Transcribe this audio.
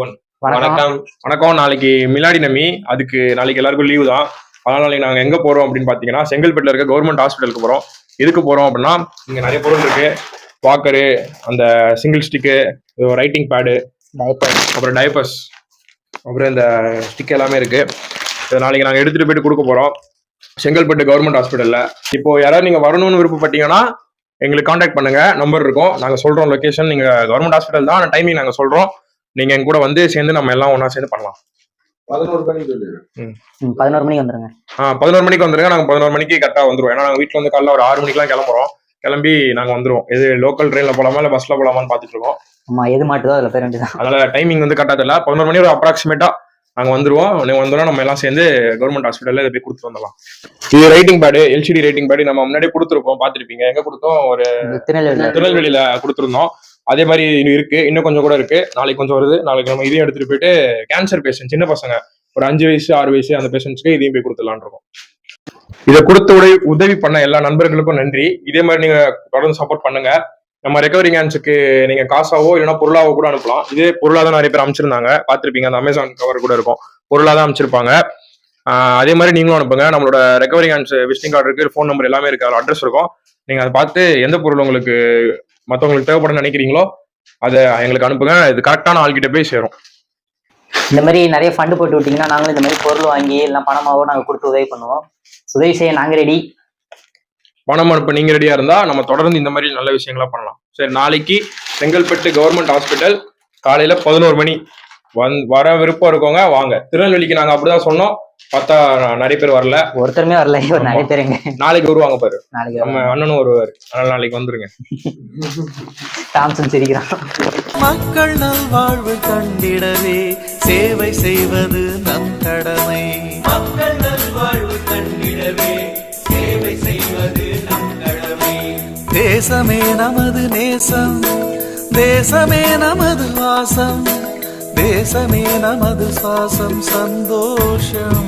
வணக்கம். வணக்கம். வணக்கம். நாளைக்கு மிலாடி நம்பி அதுக்கு நாளைக்கு எல்லாருக்கும் லீவு தான். அதனால நாளைக்கு நாங்க எங்க போறோம் அப்படின்னு பாத்தீங்கன்னா செங்கல்பட்டுல இருக்க கவர்மெண்ட் ஹாஸ்பிட்டலுக்கு போறோம். எதுக்கு போறோம் அப்படின்னா இங்க நிறைய பொருள் இருக்கு. வாக்கரு அந்த single stick writing pad diaper அப்புறம் டைப்பர்ஸ் அப்புறம் இந்த ஸ்டிக் எல்லாமே இருக்கு. இதை நாளைக்கு நாங்க எடுத்துட்டு போயிட்டு கொடுக்க போறோம். செங்கல்பட்டு கவர்மெண்ட் ஹாஸ்பிட்டல்ல இப்போ யாராவது நீங்க வரணும்னு விருப்பப்பட்டீங்கன்னா எங்களுக்கு காண்டாக்ட் பண்ணுங்க. நம்பர் இருக்கும். நாங்க சொல்றோம் லொகேஷன் நீங்க கவர்மெண்ட் ஹாஸ்பிட்டல் தான். டைமிங் நாங்க சொல்றோம். நீங்க எங்க கூட வந்து சேர்ந்து நம்ம எல்லாம் ஒண்ணா சேர்ந்து பண்ணலாம். பதினோரு மணிக்கு பதினோரு மணிக்கு வந்துருங்க. ஆ பதினோரு மணிக்கு வந்துருங்க. நாங்க பதினோரு மணிக்கு கரெக்டா வந்துருவோம். ஏன்னா நாங்க வீட்டுல வந்து காலைல ஒரு ஆறு மணிக்கெல்லாம் கிளம்புறோம். கிளம்பி நாங்க வந்துருவோம். இது லோக்கல் ட்ரெயின்ல போலாமா இல்ல பஸ்ல போலாமான்னு பாத்துட்டு இருக்கோம். ஆமா எது மாட்டுதோ அதுல பேர் வேண்டியதான் அதனால டைமிங் வந்து கரெக்டா தெரியல. பதினோரு மணி ஒரு அப்ராக்சிமேட்டா நாங்க வந்துருவோம். நீங்க வந்தோம்னா நம்ம எல்லாம் சேர்ந்து கவர்மெண்ட் ஹாஸ்பிட்டல்ல இதை போய் கொடுத்து வந்துடலாம். இது writing pad LCD writing pad நம்ம முன்னாடியே கொடுத்துருக்கோம் பாத்திருப்பீங்க எங்க கொடுத்தோம்? ஒரு திருநெல்வேலியில கொடுத்துருந்தோம். அதே மாதிரி இன்னும் இருக்கு. இன்னும் கொஞ்சம் கூட இருக்கு. நாளைக்கு கொஞ்சம் வருது. நாளைக்கு நம்ம இதையும் எடுத்துட்டு போயிட்டு கேன்சர் பேஷண்ட் சின்ன பசங்க. ஒரு அஞ்சு வயசு ஆறு வயசு அந்த பேஷண்ட்ஸ்க்கு இதையும் போய் கொடுத்துலான் இருக்கோம். இதை கொடுத்த உதவி உதவி பண்ண எல்லா நண்பர்களுக்கும் நன்றி. இதே மாதிரி நீங்க தொடர்ந்து சப்போர்ட் பண்ணுங்க. நம்ம ரெக்கவரி கேன்ஸுக்கு நீங்க காசாவோ இல்லைன்னா பொருளாவோ கூட அனுப்பலாம். இதே பொருளாக தான் நிறைய பேர் அமைச்சிருந்தாங்க பார்த்துருப்பீங்க. அந்த அமேசான் கவர் கூட இருக்கும். பொருளாக தான் அமைச்சிருப்பாங்க அதே மாதிரி நீங்களும் அனுப்புங்க. நம்மளோட ரெக்கவரி கேன்ஸ் விசிட்டிங் கார்டு இருக்கு ஃபோன் நம்பர் எல்லாமே இருக்கு. அதில் அட்ரஸ் இருக்கும். நீங்க அதை பார்த்து எந்த பொருள் உங்களுக்கு மற்றவங்களுக்கு தேவைப்படும் நினைக்கிறீங்களோ அதை எங்களுக்கு அனுப்புங்க. இது கரெக்டான ஆள்கிட்ட போய் சேரும். இந்த மாதிரி நிறைய ஃபண்டு போட்டு விட்டீங்கன்னா நாங்களும் இந்த மாதிரி பொருள் வாங்கி எல்லாம் பணமாவோ நாங்க கொடுத்து உதவி பண்ணுவோம். உதவி செய்ய நாங்க ரெடி பணம் அனுப்ப நீங்க ரெடியா இருந்தா நம்ம தொடர்ந்து இந்த மாதிரி நல்ல விஷயங்களா பண்ணலாம். சரி நாளைக்கு செங்கல்பட்டு கவர்மெண்ட் ஹாஸ்பிட்டல் காலையில பதினோரு மணி. வந் வர விருப்பம் இருக்கவங்க வாங்க. திருநெல்வேலிக்கு நாங்க அப்படிதான் சொன்னோம். பார்த்தா நிறைய பேர் வரல. ஒருத்தருமே வரல. இவர் நிறைய பேர் எங்க நாளைக்கு வருவாங்க பாரு. நாளைக்கு நம்ம அண்ணனும் வருவாரு. அதனால நாளைக்கு வந்துருங்க. டாம்சன் சிரிக்கிறான். மக்கள் நல்வாழ்வு கண்டிடவே. சேவை செய்வது நம் கடமை. மக்கள் நல்வாழ்வு கண்டிடவே. சேவை செய்வது நம் கடமை. தேசமே நமது நேசம். தேசமே நமது வாசம். தேசமே நமது சுவாசம் சந்தோஷம்.